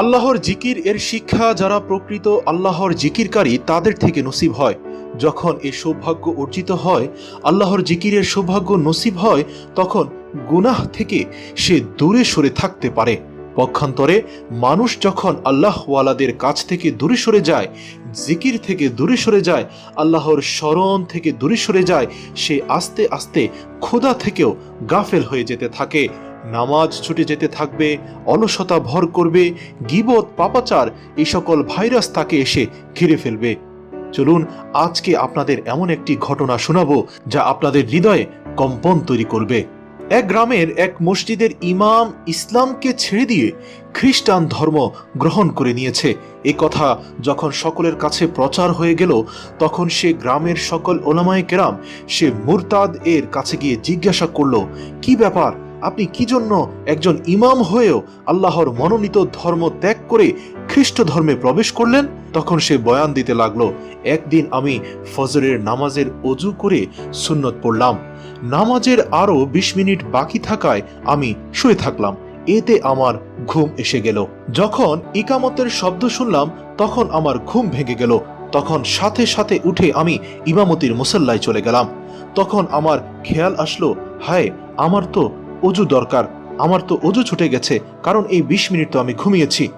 আল্লাহর জিকির এর শিক্ষা যারা প্রকৃত আল্লাহর জিকিরকারী তাদের থেকে নসিব হয়। যখন এ সৌভাগ্য অর্জিত হয়, আল্লাহর জিকিরের সৌভাগ্য নসিব হয়, তখন গুনাহ থেকে সে দূরে সরে থাকতে পারে। পক্ষান্তরে মানুষ যখন আল্লাহওয়ালাদের কাছ থেকে দূরে সরে যায়, জিকির থেকে দূরে সরে যায়, আল্লাহর স্মরণ থেকে দূরে সরে যায়, সে আস্তে আস্তে ক্ষুধা থেকেও গাফেল হয়ে যেতে থাকে। নামাজ ছুটে যেতে থাকবে, অলসতা ভর করবে, গিবত, পাপাচার, এই সকল ভাইরাস তাকে এসে ঘিরে ফেলবে। চলুন, আজকে আপনাদের এমন একটি ঘটনা শোনাবো, যা আপনাদের হৃদয়ে কম্পন তৈরি করবে। এক গ্রামের এক মসজিদের ইমাম ইসলামকে ছেড়ে দিয়ে খ্রিস্টান ধর্ম গ্রহণ করে নিয়েছে। এ কথা যখন সকলের কাছে প্রচার হয়ে গেল, তখন সে গ্রামের সকল ওলামায়ে কেরাম, সে মুরতাদ এর কাছে গিয়ে জিজ্ঞাসা করল, কি ব্যাপার? আপনি কি জন্য একজন ইমাম হয়েও আল্লাহর মনোনীত ধর্ম ত্যাগ করে খ্রিস্ট ধর্মে প্রবেশ করলেন? তখন সে বয়ান দিতে লাগল, একদিন আমি ফজরের নামাজের অজু করে সুন্নত পড়লাম। নামাজের আরও বিশ মিনিট বাকি থাকায় আমি শুয়ে থাকলাম। এতে আমার ঘুম এসে গেল। যখন ইকামতের শব্দ শুনলাম, তখন আমার ঘুম ভেঙে গেল। তখন সাথে সাথে উঠে আমি ইমামতির মুসল্লায় চলে গেলাম। তখন আমার খেয়াল আসলো, হায়, আমার তো অজু দরকার। আমার তো অজু ছুটে গেছে, কারণ এই বিশ মিনিট তো আমি ঘুমিয়েছি।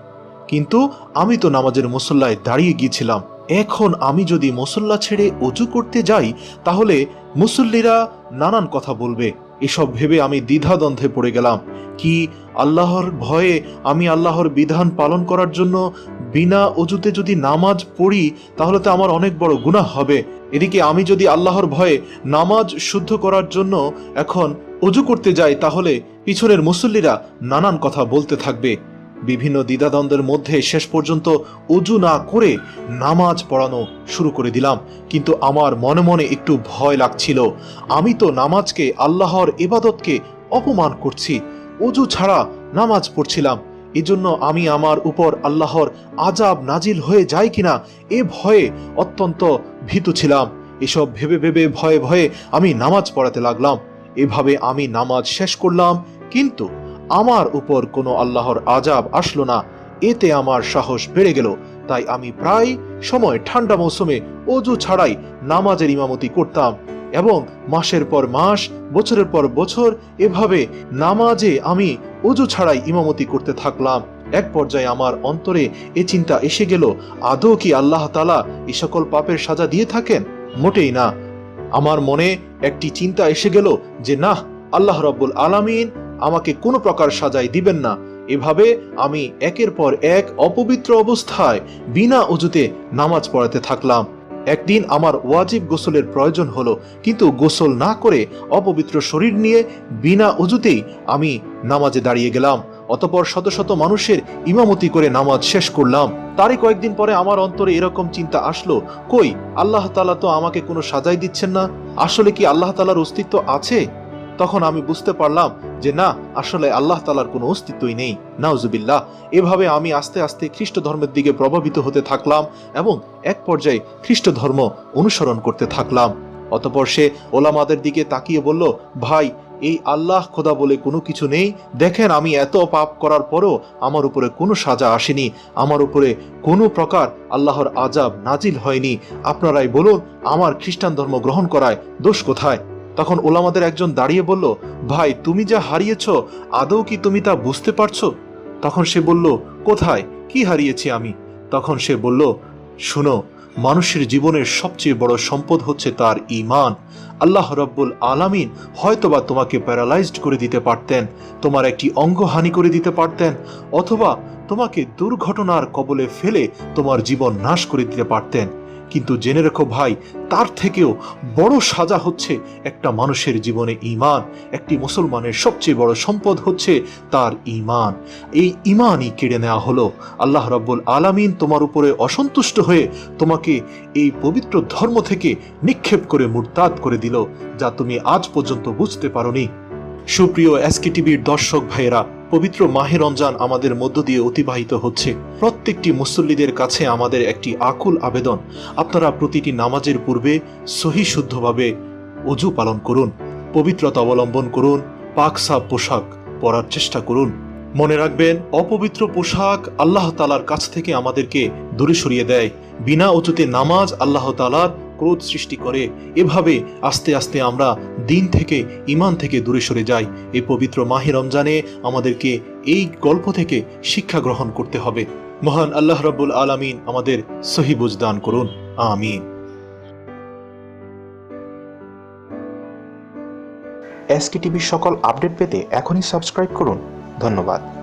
কিন্তু আমি তো নামাজের মুসল্লায় দাঁড়িয়ে গিয়েছিলাম। এখন আমি যদি মুসল্লা ছেড়ে অজু করতে যাই, তাহলে মুসল্লিরা নানান কথা বলবে। এসব ভেবে আমি দ্বিধাদ্বন্দ্বে পড়ে গেলাম। কি আল্লাহর ভয়ে আমি আল্লাহর বিধান পালন করার জন্য বিনা অজুতে যদি নামাজ পড়ি, তাহলে তো আমার অনেক বড় গুনাহ হবে। এদিকে আমি যদি আল্লাহর ভয়ে নামাজ শুদ্ধ করার জন্য এখন অজু করতে যাই, তাহলে পিছনের মুসল্লিরা নানান কথা বলতে থাকবে। বিভিন্ন দ্বিধাদ্বন্দ্বের মধ্যে শেষ পর্যন্ত অজু না করে নামাজ পড়ানো শুরু করে দিলাম। কিন্তু আমার মনে মনে একটু ভয় লাগছিল। আমি তো নামাজকে, আল্লাহর ইবাদতকে অপমান করছি। অজু ছাড়া নামাজ পড়ছিলাম। এজন্য আমি আমার উপর আল্লাহর আজাব নাজিল হয়ে যায় কিনা এ ভয়ে অত্যন্ত ভীতু ছিলাম। এসব ভেবে ভেবে ভয়ে ভয়ে আমি নামাজ পড়াতে লাগলাম। এভাবে আমি নামাজ শেষ করলাম, কিন্তু আমার উপর কোনো আল্লাহর আজাব আসলো না। এতে আমার সাহস বেড়ে গেল। তাই আমি প্রায় সময় ঠান্ডা মৌসুমে অজু ছাড়াই নামাজের ইমামতি করতাম। এবং মাসের পর মাস, বছরের পর বছর এভাবে নামাজে আমি অজু ছাড়াই ইমামতি করতে থাকলাম। এক পর্যায়ে আমার অন্তরে এ চিন্তা এসে গেল, আদৌ কি আল্লাহ তালা এ সকল পাপের সাজা দিয়ে থাকেন? মোটেই না। আমার মনে একটি চিন্তা এসে গেল যে না আল্লাহ রব্বুল আলামিন আমাকে কোনো প্রকার সাজাই দিবেন না। এভাবে আমি একের পর এক অপবিত্র অবস্থায় বিনা অজুতে নামাজ পড়াতে থাকলাম। একদিন আমার ওয়াজিব গোসলের প্রয়োজন হল, কিন্তু গোসল না করে অপবিত্র শরীর নিয়ে বিনা অজুতেই আমি নামাজে দাঁড়িয়ে গেলাম। অতপর শত শত মানুষের ইমামতি করে নামাজ শেষ করলাম। তারই কয়েকদিন পরে আমার অন্তরে এরকম চিন্তা আসলো, কই, আল্লাহ তালা তো আমাকে কোনো সাজাই দিচ্ছেন না? আসলে কি আল্লাহ তালার অস্তিত্ব আছে? তখন আমি বুঝতে পারলাম যে না, আসলে আল্লাহ তালার কোনো অস্তিত্বই নেই। নাউজুবিল্লাহ। এভাবে আমি আস্তে আস্তে খ্রিস্ট ধর্মের দিকে প্রভাবিত হতে থাকলাম এবং এক পর্যায়ে খ্রিস্ট ধর্ম অনুসরণ করতে থাকলাম। অতপর সে ওলামাদের দিকে তাকিয়ে বলল, ভাই, এই আল্লাহ খোদা বলে কোনো কিছু নেই? দেখেন, আমি এত পাপ করার পরও আমার উপরে কোনো সাজা আসেনি। আমার উপরে কোনো প্রকার আল্লাহর আজাব নাজিল হয়নি। আপনারাই বলুন, আমার খ্রিস্টান ধর্ম গ্রহণ করায় দোষ কোথায়? তখন ওলামাদের একজন দাঁড়িয়ে বলল, ভাই, তুমি যা হারিয়েছ, আদৌ কি তুমি তা বুঝতে পারছ? তখন সে বলল, কোথায়? কি হারিয়েছি আমি? তখন সে বলল, শুনো, মানুষের জীবনের সবচেয়ে বড় সম্পদ হচ্ছে তার ইমান আল্লাহ রব্বুল আলামিন হয়তোবা তোমাকে প্যারালাইজড করে দিতে পারতেন, তোমার একটি অঙ্গ হানি করে দিতে পারতেন, অথবা তোমাকে দুর্ঘটনার কবলে ফেলে তোমার জীবন নাশ করে দিতে পারতেন। কিন্তু জেনে রেখো ভাই, তার থেকেও বড় সাজা হচ্ছে একটা মানুষের জীবনে ইমান একটি মুসলমানের সবচেয়ে বড় সম্পদ হচ্ছে তার ইমান এই ইমানই কেড়ে নেওয়া হলো। আল্লাহ রব্বুল আলামিন তোমার উপরে অসন্তুষ্ট হয়ে তোমাকে এই পবিত্র ধর্ম থেকে নিক্ষেপ করে মুরতাদ করে দিল, যা তুমি আজ পর্যন্ত বুঝতে পারোনি। সুপ্রিয় এসকে টিভির দর্শক ভাইয়েরা পবিত্র মাহে রমজান আমাদের মধ্য দিয়ে অতিবাহিত হচ্ছে। প্রত্যেকটি মুসল্লিদের কাছে আমাদের একটি আকুল আবেদন। আপনারা প্রতিটি নামাজের পূর্বে সহি শুদ্ধভাবে অজু পালন করুন, পবিত্রতা অবলম্বন করুন, পাক সাপ পোশাক পরার চেষ্টা করুন। মনে রাখবেন, অপবিত্র পোশাক আল্লাহ তালার কাছ থেকে আমাদেরকে দূরে সরিয়ে দেয়। বিনা অজুতে নামাজ আল্লাহ তালার ক্রোধ সৃষ্টি করে, এভাবে আস্তে আস্তে আমরা দিন থেকে ইমান থেকে দূরে সরে যাই। এই পবিত্র মাহে রমজানে আমাদেরকে এই গল্প থেকে শিক্ষা গ্রহণ করতে হবে। মহান আল্লাহ রব্বুল আলামিন আমাদের সহিবুজ দান করুন। আমিন। এসকে টিভির সকল আপডেট পেতে এখনই সাবস্ক্রাইব করুন। ধন্যবাদ।